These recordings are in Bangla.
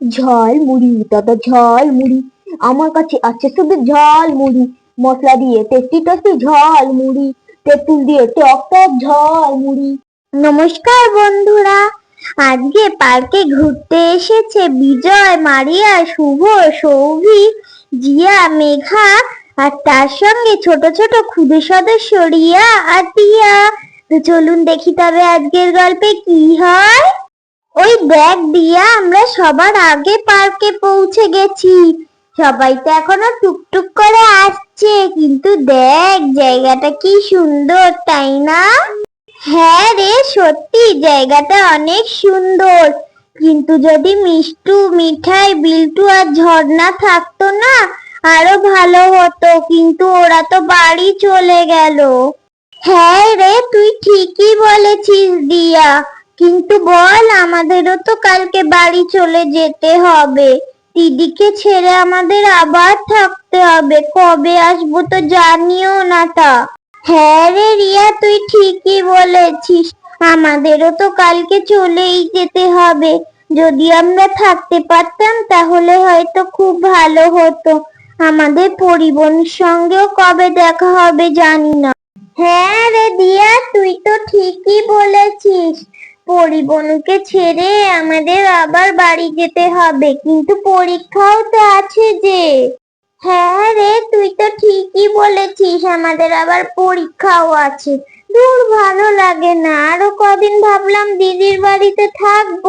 ঝাল মুড়ি, দাদা ঝাল মুড়ি। আমার কাছে আছে শুধু ঝাল মুড়ি। মশলা দিয়ে টেস্টি টেস্টি ঝাল মুড়ি। তেঁতুল দিয়ে টক টক ঝাল মুড়ি। নমস্কার বন্ধুরা, আজকে পার্কে ঘুরতে এসেছে বিজয়, মারিয়া, শুভ, সৌভিক, জিয়া, মেঘা আর তার সঙ্গে ছোট ছোট ক্ষুদে সদস্য রিয়া আর টিয়া। তো চলুন দেখি তবে আজকের গল্পে কি হয়। ওই ব্যাগ দিয়ে আমরা সবার আগে পার্কে পৌঁছে গেছি। সবাই তো এখনও টুকটুক করে আসছে, কিন্তু দেখ জায়গাটা কি সুন্দর, তাই না? হ্যাঁ রে, সত্যি জায়গাটা অনেক সুন্দর। কিন্তু যদি মিষ্টু, মিঠাই, বিল্টু আর ঝর্ণা থাকতো না, আরও ভালো হতো, কিন্তু ওরা তো বাড়ি চলে গেল। হ্যাঁ রে, তুই ঠিকই বলেছিস, দিয়া। কিন্তু বল, আমাদেরও তো কালকে বাড়ি চলে যেতে হবে। দিদিকে ছেড়ে আমাদের আবার থাকতে হবে। কবে আসব তো জানিও না তা। হ্যাঁ রে রিয়া, তুই ঠিকই বলেছিস। আমাদেরও তো কালকে চলেই যেতে হবে। যদি আমরা থাকতে পারতাম, তাহলে হয়তো খুব ভালো হতো। আমাদের পরিবনের সঙ্গেও কবে দেখা হবে জানি না। হ্যাঁ রে দিয়া তুই তো ঠিকই বলেছিস। পরিবনকে ছেড়ে আমাদের আবার বাড়ি যেতে হবে। কিন্তু পরীক্ষাও তো আছে যে। হ্যাঁ রে, তুই তো ঠিকই বলেছিস, আমাদের আবার পরীক্ষাও আছে। দূর ভালো লাগে না, আরও কদিন ভাবলাম দিদির বাড়িতে থাকব।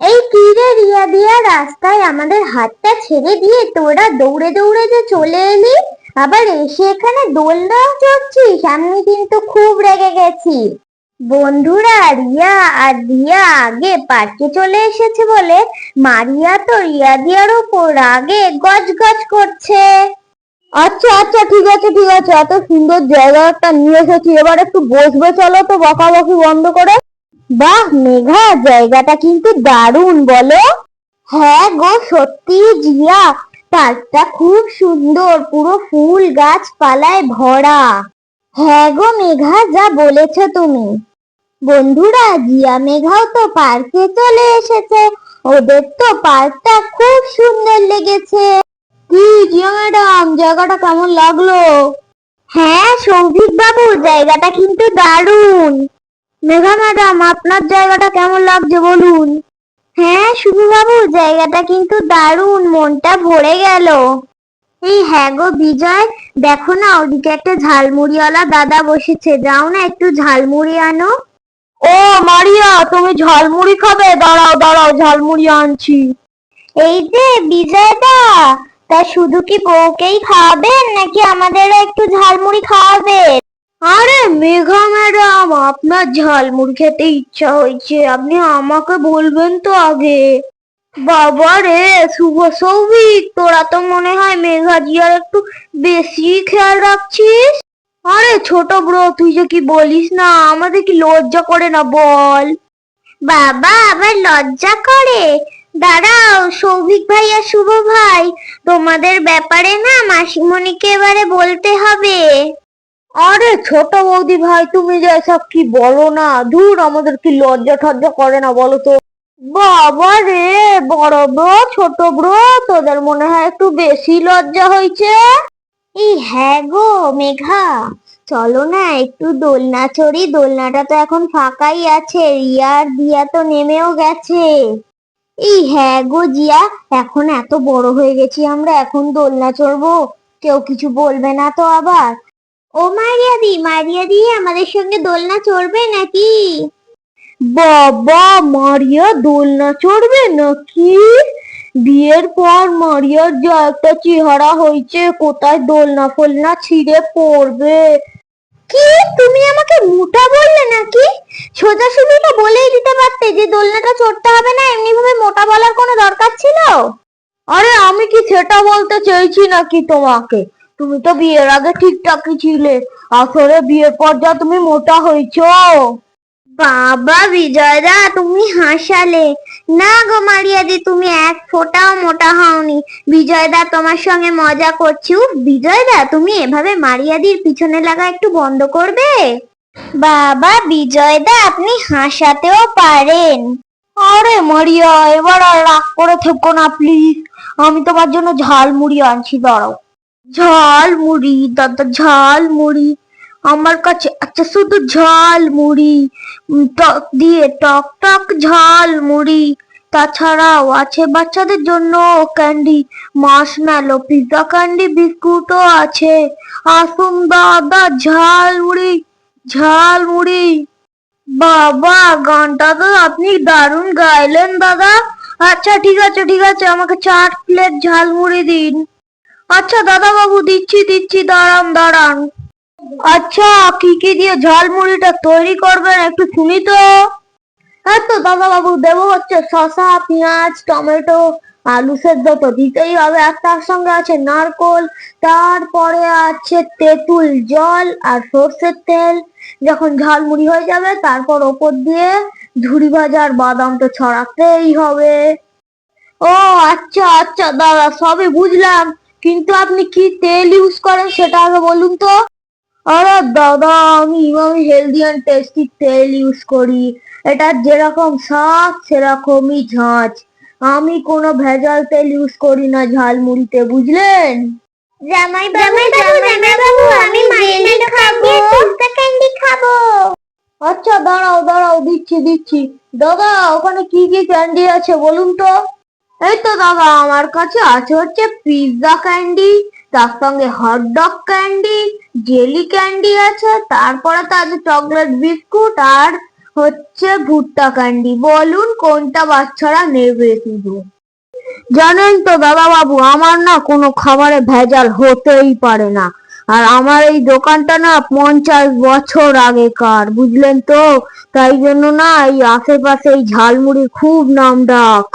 এই কি রে রিয়া দিয়া, রাস্তায় আমাদের হাতটা ছেড়ে দিয়ে তোরা দৌড়ে দৌড়ে যে চলে এলি? আবার এসে এখানে দোলনাও চড়ছিস, আমি কিন্তু খুব রেগে গেছি। বন্ধুরা রিয়া আর দিয়া আগে পার্কে চলে এসেছে বলে মারিয়া তো রিয়া দিয়ার উপর আগে গজ গজ করছে। আচ্ছা আচ্ছা ঠিক আছে ঠিক আছে এত সুন্দর জায়গাটা নিয়ে এসেছি। এবার একটু বসবে চলো তো বকাবকি বন্ধ করে। বাহ মেঘা জায়গাটা কিন্তু দারুণ বলো। হ্যাঁ গো সত্যি জিয়া পার্কটা খুব সুন্দর পুরো ফুল গাছপালায় ভরা। হ্যাঁ গো মেঘা যা বলেছ তুমি। বন্ধুরা, জিয়া মেঘাও তো পার্কে চলে এসেছে। ওদের তো পার্কটা খুব সুন্দর লেগেছে। কি জিয়া ম্যাডাম জায়গাটা কেমন লাগল? হ্যাঁ সৌভিক বাবু জায়গাটা কিন্তু দারুণ। মেঘা ম্যাডাম আপনার জায়গাটা কেমন লাগছে বলুন? হ্যাঁ শুভ বাবু জায়গাটা কিন্তু দারুণ, মনটা ভরে গেল। এই হ্যাঁ গো বিজয়, দেখো না, ওদিকে একটা ঝালমুড়িওয়ালা দাদা বসেছে। যাও না একটু ঝালমুড়ি আনো। ও মারিয়া তুমি ঝালমুড়ি খাবে? দাঁড়াও দাঁড়াও ঝালমুড়ি আনছি। এই যে বিজয় দা তা শুধু কি বউকেই খাওয়াবেন নাকি আমাদেরও একটু ঝালমুড়ি খাওয়াবেন? আরে মেঘা ম্যাডাম আপনার ঝালমুড়ি খেতে ইচ্ছা হয়েছে। আপনি আমাকে বলবেন তো আগে। বাবা রে শুভ সৌভিক তোরা তো মনে হয় মেঘা জিয়ার একটু বেশি খেয়াল রাখছিস? আরে ছোট ব্রো তুই যে কি বলিস না? আমাদের কি লজ্জা করে না বল? বাবা আবার লজ্জা করে? দাঁড়াও সৌভিক ভাই আর শুভ ভাই তোমাদের ব্যাপারে না মাসিমণিকে এবারে বলতে হবে। আরে ছোট বৌদি ভাই তুমি যে সব কি বলো না? দূর আমাদের কি লজ্জা ঠজ্জা করে না বলো তো? বাবা রে বড় ব্রো ছোট ব্রো তোদের মনে হয় একটু বেশি লজ্জা হয়েছে? এই হ্যাঁ গো, মেঘা। চলো না, একটু দোলনা চড়ি দোলনাটা তো এখন ফাঁকাই আছে রিয়া আর দিয়া তো নেমেও গেছে। এই হ্যাঁ গো জিয়া, এখন এত বড় হয়ে গেছি আমরা, এখন দোলনা চড়বো। কেউ কিছু বলবে না তো আবার। ও মারিয়া দি মারিয়াদি মারিয়াদি আমাদের সঙ্গে দোলনা চড়বে নাকি? বাবা, মারিয়া, দোলনা চড়বে নাকি? বিয়ের পর মারিয়ার যা একটা চেহারা হয়েছে কোথায় দোলনা ফোলনা ছিঁড়ে পড়বে? কি? তুমি আমাকে মোটা বললে নাকি? সোজা সুজিটা বলেই দিতে পারতে যে দোলনাটা চড়তে হবে না এমনি ভাবে মোটা বলার কোনো দরকার ছিল? আরে আমি কি সেটা বলতে চেয়েছি নাকি তোমাকে? তুমি তো বিয়ের আগে ঠিকঠাকই ছিলে। আসলে বিয়ের পর যা তুমি মোটা হয়েছো। বাবা বিজয়দা, তুমি হাসালে। না গো মারিয়াদি, তুমি এক ফোঁটাও মোটা হওনি। বিজয়দা, তোমার সঙ্গে মজা করছি। উফ, বিজয়দা, তুমি এভাবে মারিয়াদির পিছনে লাগা একটু বন্ধ করবে? বাবা বিজয়দা, আপনি হাসাতেও পারেন। আরে মারিয়া, এবার আর রাগ করে থেকো না প্লিজ আমি তোমার জন্য ঝাল মুড়ি আনছি, দাঁড়াও। ঝাল মুড়ি দাদা ঝাল মুড়ি আমার কাছে আছে শুধু ঝাল মুড়ি টক দিয়ে টক টক ঝাল মুড়ি। তাছাড়াও আছে বাচ্চাদের জন্য ক্যান্ডি মার্শম্যালো পিৎজা ক্যান্ডি, বিস্কুটও আছে। আসুন দাদা, ঝাল মুড়ি ঝাল মুড়ি। বাবা, গানটা তো আপনি দারুণ গাইলেন দাদা। আচ্ছা ঠিক আছে ঠিক আছে, আমাকে চার প্লেট ঝালমুড়ি দিন। আচ্ছা দাদা বাবু দিচ্ছি দিচ্ছি, দাঁড়ান দাঁড়ান। আচ্ছা কি কি দিয়ে ঝালমুড়িটা তৈরি করবেন একটু শুনি তো। হ্যাঁ তো দাদা বাবু দেবো হচ্ছে শসা, পেঁয়াজ, টমেটো, আলু সেদ্ধ তো দিতেই হবে। আর তার সঙ্গে আছে নারকোল, তারপরে আছে তেঁতুল জল আর সর্ষের তেল। যখন ঝালমুড়ি হয়ে যাবে, তারপর ওপর দিয়ে ঝুড়ি ভাজার বাদাম তো ছড়াতেই হবে। ও আচ্ছা আচ্ছা দাদা, সবই বুঝলাম। কিন্তু আপনি কি তেল ইউজ করেন সেটা আগে বলুন তো। আরে দাদা আমি ইমামি হেলদি অ্যান্ড টেস্টি তেল ইউজ করি। এটা যেরকম স্বাদ সেরকমই ঝাঁঝ আমি কোনো ভেজাল তেল ইউজ করি না ঝালমুড়িতে বুঝলেন? জামাই বাবু জামাই বাবু আমি জেলি খাব। ক্যান্ডি খাব। আচ্ছা দাঁড়াও দাঁড়াও দিচ্ছি দিচ্ছি। দাদা ওখানে কি কি ক্যান্ডি আছে বলুন তো? এই তো দাদা আমার কাছে আছে হচ্ছে পিৎজা ক্যান্ডি তার সঙ্গে hot dog candy jelly candy আছে, তারপরে তো আছে চকলেট বিস্কুট আর হচ্ছে ভুট্টা ক্যান্ডি বলুন কোনটা বাচ্চারা নেবে শুধু। জানেন তো দাদা বাবু আমার না কোনো খাবারে ভেজাল হতেই পারে না। আর আমার এই দোকানটা না পঞ্চাশ বছর আগেকার, বুঝলেন তো? তাই জন্য না এই আশেপাশে এই ঝালমুড়ির খুব নাম ডাক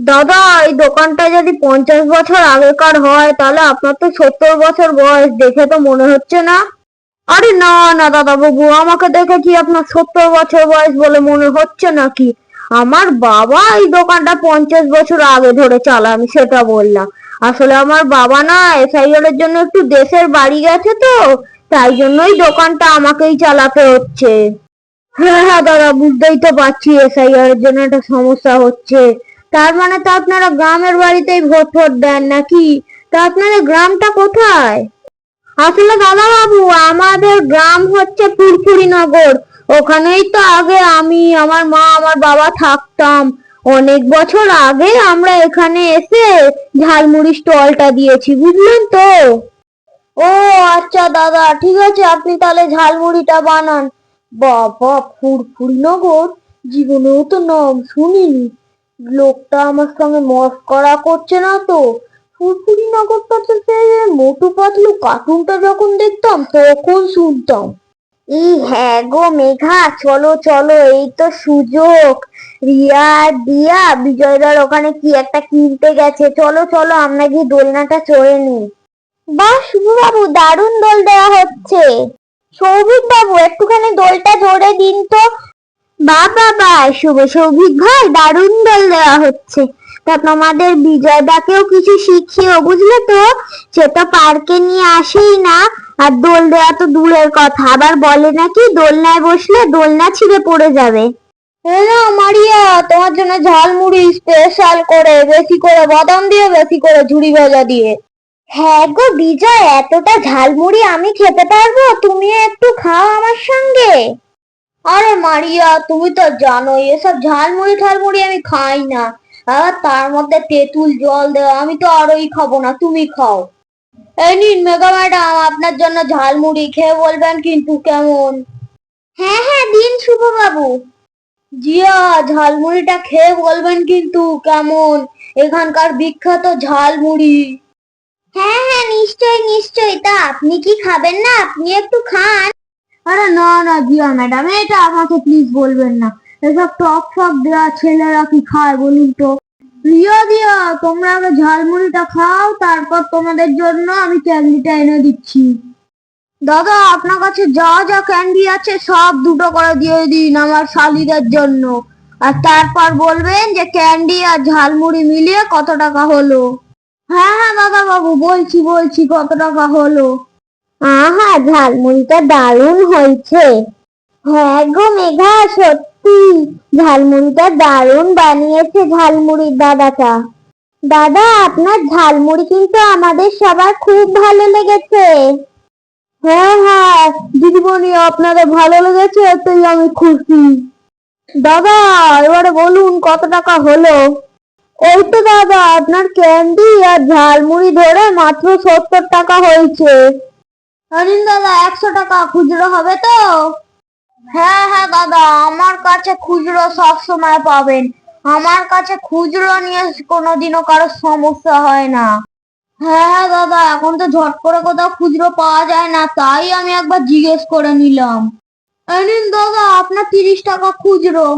দাদা, এই দোকানটা যদি পঞ্চাশ বছর আগেকার হয়, তাহলে আপনার তো সত্তর বছর বয়স, দেখে তো মনে হচ্ছে না। আরে না না দাদা বাবু আমাকে দেখে কি আপনার সত্তর বছর বয়স বলে মনে হচ্ছে নাকি? আমার বাবা এই দোকানটা পঞ্চাশ বছর আগে ধরে চালায় আমি সেটা বললাম। আসলে আমার বাবা না এসআইআর এর জন্য একটু দেশের বাড়ি গেছে তো, তাই জন্যই দোকানটা আমাকেই চালাতে হচ্ছে। হ্যাঁ হ্যাঁ দাদা, বুঝতেই তো পারছি এসআইআর এর জন্য একটা সমস্যা হচ্ছে। তার মানে তো আপনারা গ্রামের বাড়িতেই ভোট ফোট দেন নাকি? তা আপনাদের গ্রামটা কোথায়? আসলে দাদা বাবু আমাদের গ্রাম হচ্ছে ফুরফুরি নগর। ওখানেই তো আগে আমি, আমার মা, আমার বাবা থাকতাম। অনেক বছর আগে আমরা এখানে এসে ঝালমুড়ি স্টলটা দিয়েছি, বুঝলেন তো? ও আচ্ছা দাদা, ঠিক আছে, আপনি তাহলে ঝালমুড়িটা বানান। বাবা, ফুরফুরি নগর? জীবনেও তো নাম শুনিনি। লোকটা আমার সঙ্গে মস্করা করছে না তো। ফুরফুরি নগরটা তো সেই মোটু পাতলু কার্টুনটা যখন দেখতাম, তখন শুনতাম। এই হ্যাঁ গো মেঘা, চলো চলো, এই তো সুযোগ। রিয়া দিয়া, বিজয়দার ওখানে কি একটা কিনতে গেছে। চলো চলো, আমরা গিয়ে দোলনাটা চড়ে নিই। বাহ শুভবাবু, দারুণ দোল দেওয়া হচ্ছে। সৌভিক বাবু একটুখানি দোলটা জোরে দিন তো। বা বাবা শুভ সৌভিক ভাই দারুণ দোল দেওয়া হচ্ছে। তা তোমাদের বিজয়দাকেও কিছু শিখিও বুঝলে তো? সে তো পার্কে নিয়ে আসেই না। আর দোল দেওয়া তো দূরের কথা। আবার বলে নাকি দোলনায় বসলে দোলনা ছিঁড়ে পড়ে যাবে। না মারিয়া তোমার জন্য ঝালমুড়ি স্পেশাল করে বেশি করে বাদাম দিয়ে বেশি করে ঝুড়ি ভাজা দিয়ে। হ্যাঁ গো বিজয় এতটা ঝালমুড়ি আমি খেতে পারব? তুমিও একটু খাও আমার সঙ্গে। আরে মারিয়া তুমি তো জানোই এসব ঝালমুড়ি ঠালমুড়ি আমি খাই না। আর তার মধ্যে তেঁতুল জল দেওয়া আমি তো আরোই খাব না তুমি খাও। এই নিন মেঘা ম্যাডাম আপনার জন্য ঝালমুড়ি খেয়ে বলবেন কিন্তু কেমন? হ্যাঁ হ্যাঁ দিন শুভ বাবু জিয়া ঝালমুড়িটা খেয়ে বলবেন কিন্তু কেমন? এখানকার বিখ্যাত ঝালমুড়ি। হ্যাঁ হ্যাঁ নিশ্চয়ই নিশ্চয়ই। তা আপনি কি খাবেন না? আপনি একটু খান। আরে না না জিয়া ম্যাডাম এটা আমাকে প্লিজ বলবেন না। এসব টক ফক দেওয়া ছেলেরা কি খায় বলুন তো? রিয়া দিয়া তোমরা আগে ঝালমুড়িটা খাও, তারপর তোমাদের জন্য আমি ক্যান্ডিটা এনে দিচ্ছি। দাদা, আপনার কাছে যা যা ক্যান্ডি আছে সব দুটো করে দিয়ে দিন আমার শালিদের জন্য। আর তারপর বলবেন যে ক্যান্ডি আর ঝালমুড়ি মিলিয়ে কত টাকা হলো? হ্যাঁ হ্যাঁ দাদা বাবু, বলছি বলছি কত টাকা হলো। আহা, ঝালমুড়িটা দারুণ হয়েছে। হ্যাঁ গো মেঘা, সত্যি। ঝালমুড়িটা দারুণ বানিয়েছে ঝালমুড়ির দাদাটা। দাদা, আপনার ঝালমুড়ি কিন্তু আমাদের সবার খুব ভালো লেগেছে। হ্যাঁ হ্যাঁ দিদিমণি, আপনাদের ভালো লেগেছে, তাই আমি খুশি। দাদা, এবারে বলুন, কত টাকা হলো? ওই তো দাদা, আপনার ক্যান্ডি আর ঝালমুড়ি ধরে মাত্র সত্তর টাকা হয়েছে। অরিন দাদা, একশো টাকা খুচরো হবে তো? হ্যাঁ হ্যাঁ দাদা, আমার কাছে খুচরো সব সময় পাবেন। আমার কাছে খুচরো নিয়ে কোনোদিনও কারও সমস্যা হয় না। হ্যাঁ হ্যাঁ দাদা, এখন তো ঝট করে কোথাও খুচরো পাওয়া যায় না, তাই আমি একবার জিজ্ঞেস করে নিলাম। নিন দাদা, আপনার তিরিশ টাকা খুচরো।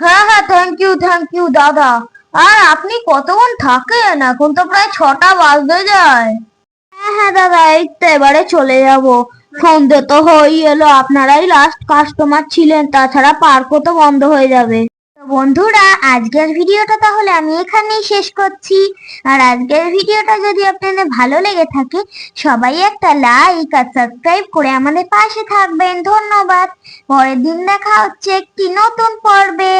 হ্যাঁ হ্যাঁ থ্যাংক ইউ থ্যাংক ইউ দাদা। আর আপনি কতক্ষণ থাকেন? এখন তো প্রায় ছটা বাজতে যায়। হ্যাঁ হ্যাঁ দাদা, এই তো এবারে চলে যাব। সন্ধে তো হয়েই এলো, আপনারাই লাস্ট কাস্টমার ছিলেন, তাছাড়া পার্কও তো বন্ধ হয়ে যাবে। বন্ধুরা, আজকের ভিডিওটা তাহলে আমি এখানেই শেষ করছি। আর আজকের ভিডিওটা যদি আপনাদের ভালো লেগে থাকে, সবাই একটা লাইক আর সাবস্ক্রাইব করে আমাদের পাশে থাকবেন। ধন্যবাদ। পরের দিন দেখা হচ্ছে একটি নতুন পর্বে।